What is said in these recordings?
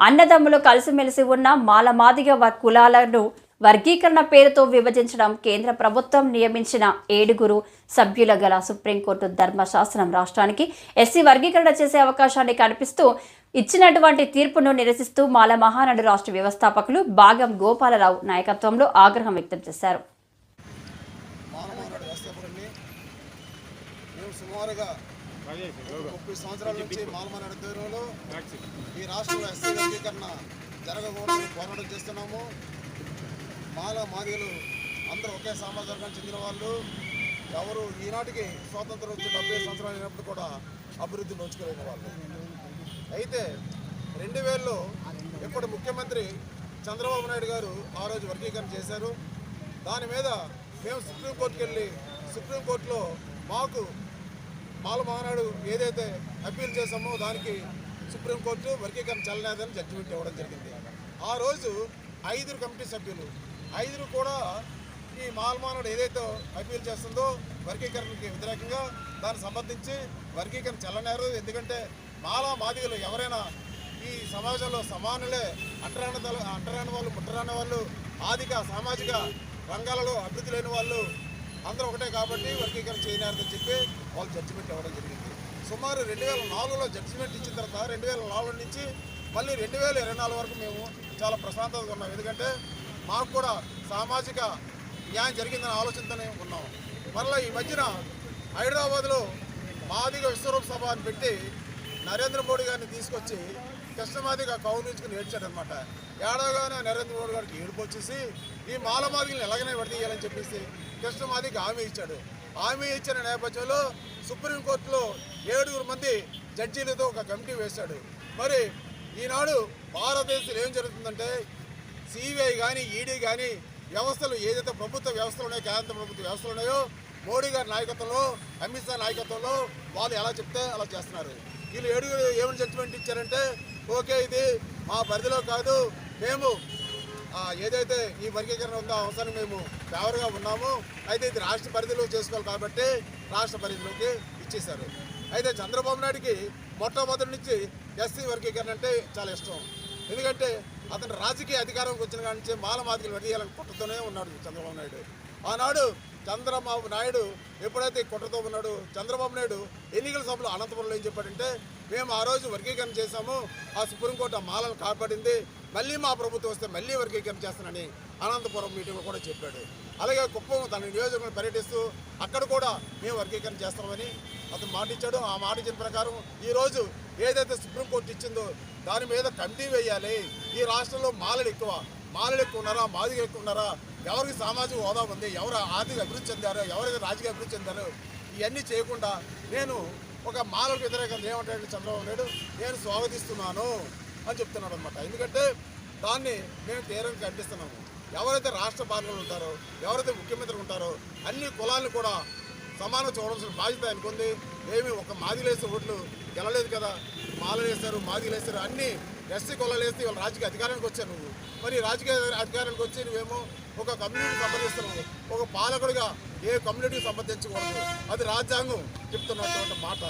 అన్నదమ్ములు కలిసిమెలిసి ఉన్న మాలమాదిగ కులాలను వర్గీకరణ పేరుతో విభజించడం కేంద్ర ప్రభుత్వం నియమించిన ఏడుగురు సభ్యుల గల సుప్రీంకోర్టు ధర్మశాస్త్రం రాష్ట్రానికి ఎస్సీ వర్గీకరణ చేసే అవకాశాన్ని కల్పిస్తూ ఇచ్చినటువంటి తీర్పును నిరసిస్తూ మాల మహానాడు రాష్ట్ర వ్యవస్థాపకులు భాగం గోపాలరావు నాయకత్వంలో ఆగ్రహం వ్యక్తం చేశారు. సుమారుగా ముప్పై సంవత్సరాల నుంచి మానవనాడు ఆధ్వర్యంలో ఈ రాష్ట్రంలో ఎస్సీ వర్గీకరణ జరగకూడదని పోరాటం చేస్తున్నాము. మాల మాదిగలు అందరూ ఒకే సమాజ వర్గానికి చెందిన వాళ్ళు. ఎవరు ఈనాటికి స్వాతంత్రం వచ్చి డెబ్బై సంవత్సరాలు అయినప్పుడు కూడా అభివృద్ధి నోచుకోలేని వాళ్ళు. అయితే రెండు వేలలో ఇప్పటి ముఖ్యమంత్రి చంద్రబాబు నాయుడు గారు ఆ రోజు వర్గీకరణ చేశారు. దాని మీద మేము సుప్రీంకోర్టుకి వెళ్ళి సుప్రీంకోర్టులో మాకు పాలమహానాడు ఏదైతే అప్పీల్ చేశామో దానికి సుప్రీంకోర్టు వర్గీకరణ చల్లలేదని జడ్జిమెంట్ ఇవ్వడం జరిగింది. ఆ రోజు ఐదురు కమిటీ సభ్యులు ఐదురు కూడా ఈ మాల్మానుడు ఏదైతే అప్పీల్ చేస్తుందో వర్గీకరణకి వ్యతిరేకంగా దానికి సంబంధించి వర్గీకరణ చెల్లనేరు ఎందుకంటే మాలా మాదిగలు ఎవరైనా ఈ సమాజంలో సమానులే అంటరాని అంటరాని వాళ్ళు ముట్టరాని వాళ్ళు ఆర్థిక సామాజిక రంగాలలో అభివృద్ధి లేని వాళ్ళు అందరూ ఒకటే కాబట్టి వర్గీకరణ చేయనారని చెప్పి వాళ్ళు జడ్జిమెంట్ ఇవ్వడం జరిగింది. సుమారు రెండు వేల నాలుగులో జడ్జిమెంట్ ఇచ్చిన తర్వాత రెండు వేల నాలుగు నుంచి మళ్ళీ రెండు వేల ఇరవై నాలుగు వరకు మేము చాలా ప్రశాంతతగా ఉన్నాం. ఎందుకంటే మాకు కూడా సామాజిక న్యాయం జరిగిందనే ఆలోచనతోనే ఉన్నాం. మరలా ఈ మధ్యన హైదరాబాద్లో మాదిగ విశ్వరూప సభ అని పెట్టి నరేంద్ర మోడీ గారిని తీసుకొచ్చి కృష్ణమాదిగా కౌలించుకుని ఏడ్చాడనమాట ఏడవగానే నరేంద్ర మోడీ గారికి ఏడుపు వచ్చేసి ఈ మాలమాదిగలను ఎలాగైనా విడదీయాలని చెప్పేసి కృష్ణమాదికి హామీ ఇచ్చాడు. హామీ ఇచ్చిన నేపథ్యంలో సుప్రీంకోర్టులో ఏడుగురు మంది జడ్జీలతో ఒక కమిటీ వేశాడు. మరి ఈనాడు భారతదేశంలో ఏం జరుగుతుందంటే సిబిఐ కానీ ఈడీ కానీ వ్యవస్థలు ఏదైతే ప్రభుత్వ వ్యవస్థలు ఉన్నాయో కేంద్ర ప్రభుత్వ వ్యవస్థలు ఉన్నాయో మోడీ గారి నాయకత్వంలో అమిత్ షా నాయకత్వంలో వాళ్ళు ఎలా చెప్తే అలా చేస్తున్నారు. వీళ్ళు ఏడుగురు ఏమని జడ్జిమెంట్ ఇచ్చారంటే ఓకే ఇది మా పరిధిలో కాదు మేము ఏదైతే ఈ వర్గీకరణ ఉందో అవసరం మేము ఫేవర్గా ఉన్నాము. అయితే ఇది రాష్ట్ర పరిధిలో చేసుకోవాలి కాబట్టి రాష్ట్ర పరిధిలోకి ఇచ్చేశారు. అయితే చంద్రబాబు నాయుడికి మొట్టమొదటి నుంచి ఎస్సీ వర్గీకరణ అంటే చాలా ఇష్టం. ఎందుకంటే అతను రాజకీయ అధికారంకి వచ్చిన కాడి నుంచి మాల మాదికలు విడదీయాలని పుట్టుతూనే ఉన్నాడు చంద్రబాబు నాయుడు. ఆనాడు చంద్రబాబు నాయుడు ఎప్పుడైతే కుట్రతో ఉన్నాడు చంద్రబాబు నాయుడు ఎన్నికల సభలో అనంతపురంలో ఏం చెప్పాడంటే మేము ఆ రోజు వర్గీకరణ చేశాము ఆ సుప్రీంకోర్టు ఆ మాలను కాపాడింది మళ్ళీ మా ప్రభుత్వం వస్తే మళ్ళీ వర్గీకరణ చేస్తానని అనంతపురం మీటింగ్లో కూడా చెప్పాడు. అలాగే కుప్పం తన నియోజకవర్గం పర్యటిస్తూ అక్కడ కూడా మేము వర్గీకరణ చేస్తామని అతను మాట ఇచ్చాడు. ఆ మాట ఇచ్చిన ప్రకారం ఈరోజు ఏదైతే సుప్రీంకోర్టు ఇచ్చిందో దాని మీద కమిటీ వేయాలి. ఈ రాష్ట్రంలో మాలలు ఎక్కువ. మాలలు ఎక్కువ ఉన్నారా? మాదిగలు ఎక్కువ ఉన్నారా? ఎవరికి సామాజిక హోదా ఉంది ఎవరు ఆర్థిక అభివృద్ధి చెందారు ఎవరికి రాజకీయ అభివృద్ధి చెందారు ఇవన్నీ చేయకుండా నేను ఒక మాలకు వ్యతిరేకంగా ఏమంటాడు చంద్రబాబు నాయుడు? నేను స్వాగతిస్తున్నాను అని చెప్తున్నాడు అనమాట ఎందుకంటే దాన్ని మేము తీవ్రంగా ఖండిస్తున్నాము. ఎవరైతే రాష్ట్ర పాలకులు ఉంటారో ఎవరైతే ముఖ్యమంత్రి ఉంటారో అన్ని కులాలను కూడా సమానం చూడాల్సిన బాధ్యత అనుకుంది ఏమి ఒక మాదిలేసే ఓట్లు గెలలేదు కదా. మాలలు వేస్తారు మాదిలు వేస్తారు అన్ని ఎస్సీ కులాలు వేస్తే వాళ్ళు రాజకీయ అధికారానికి వచ్చారు నువ్వు. మరి రాజకీయ అధికారానికి వచ్చి నువ్వేమో ఒక కమ్యూనిటీ సంబంధిస్తున్నాము ఒక పాలకుడిగా ఏ కమ్యూనిటీకి సంబంధించకూడదు అది రాజ్యాంగం చెప్తున్నటువంటి మాట.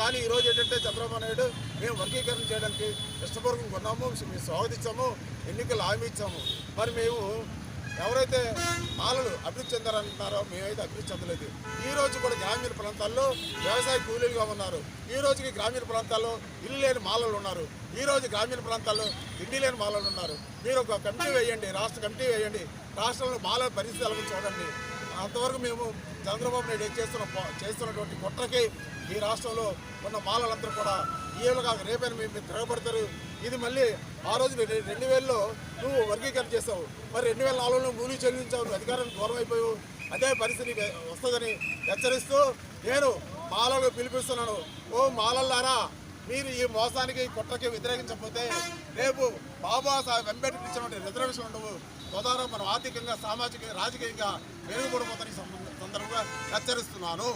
కానీ ఈరోజు ఏంటంటే చంద్రబాబు నాయుడు మేము వర్గీకరణ చేయడానికి ఇష్టపూర్వకంగా ఉన్నాము మేము స్వాగతించాము ఎన్నికలు హామీ ఇచ్చాము. మరి మేము ఎవరైతే మాలలు అభివృద్ధి చెందారంటున్నారో మేమైతే అభివృద్ధి చెందలేదు. ఈ రోజు కూడా గ్రామీణ ప్రాంతాల్లో వ్యవసాయ కూలీలుగా ఉన్నారు. ఈ రోజుకి గ్రామీణ ప్రాంతాల్లో ఇల్లు లేని మాలలు ఉన్నారు. ఈ రోజు గ్రామీణ ప్రాంతాల్లో ఇంటి లేని మాలలు ఉన్నారు. మీరు ఒక కమిటీ వేయండి రాష్ట్ర కమిటీ వేయండి. రాష్ట్రంలో మాలల పరిస్థితి చూడండి. అంతవరకు మేము చంద్రబాబు నాయుడు ఏం చేస్తున్న చేస్తున్నటువంటి కుట్రకి ఈ రాష్ట్రంలో ఉన్న మాలలందరూ కూడా ఈవేళగా రేపైన మేము మీరు తిరగబడతారు ఇది మళ్ళీ ఆ రోజు రెండు వేలలో నువ్వు వర్గీకరణ చేసావు మరి రెండు వేల నాలుగులో మూలీ చెల్లించావు నువ్వు అధికారానికి దూరం అయిపోయావు అదే పరిస్థితి వస్తుందని హెచ్చరిస్తూ నేను మాలలు పిలిపిస్తున్నాను. ఓ మాలల్లారా మీరు ఈ మోసానికి కుట్రకి వ్యతిరేకించకపోతే రేపు బాబాసాహెబ్ అంబేద్కర్ ఇచ్చినటువంటి రిజర్వేషన్ ఉండవు. తొదారా మనం ఆర్థికంగా సామాజికంగా రాజకీయంగా మెరుగుపడిపోతానికి సంబంధ- సందర్భంగా హెచ్చరిస్తున్నాను.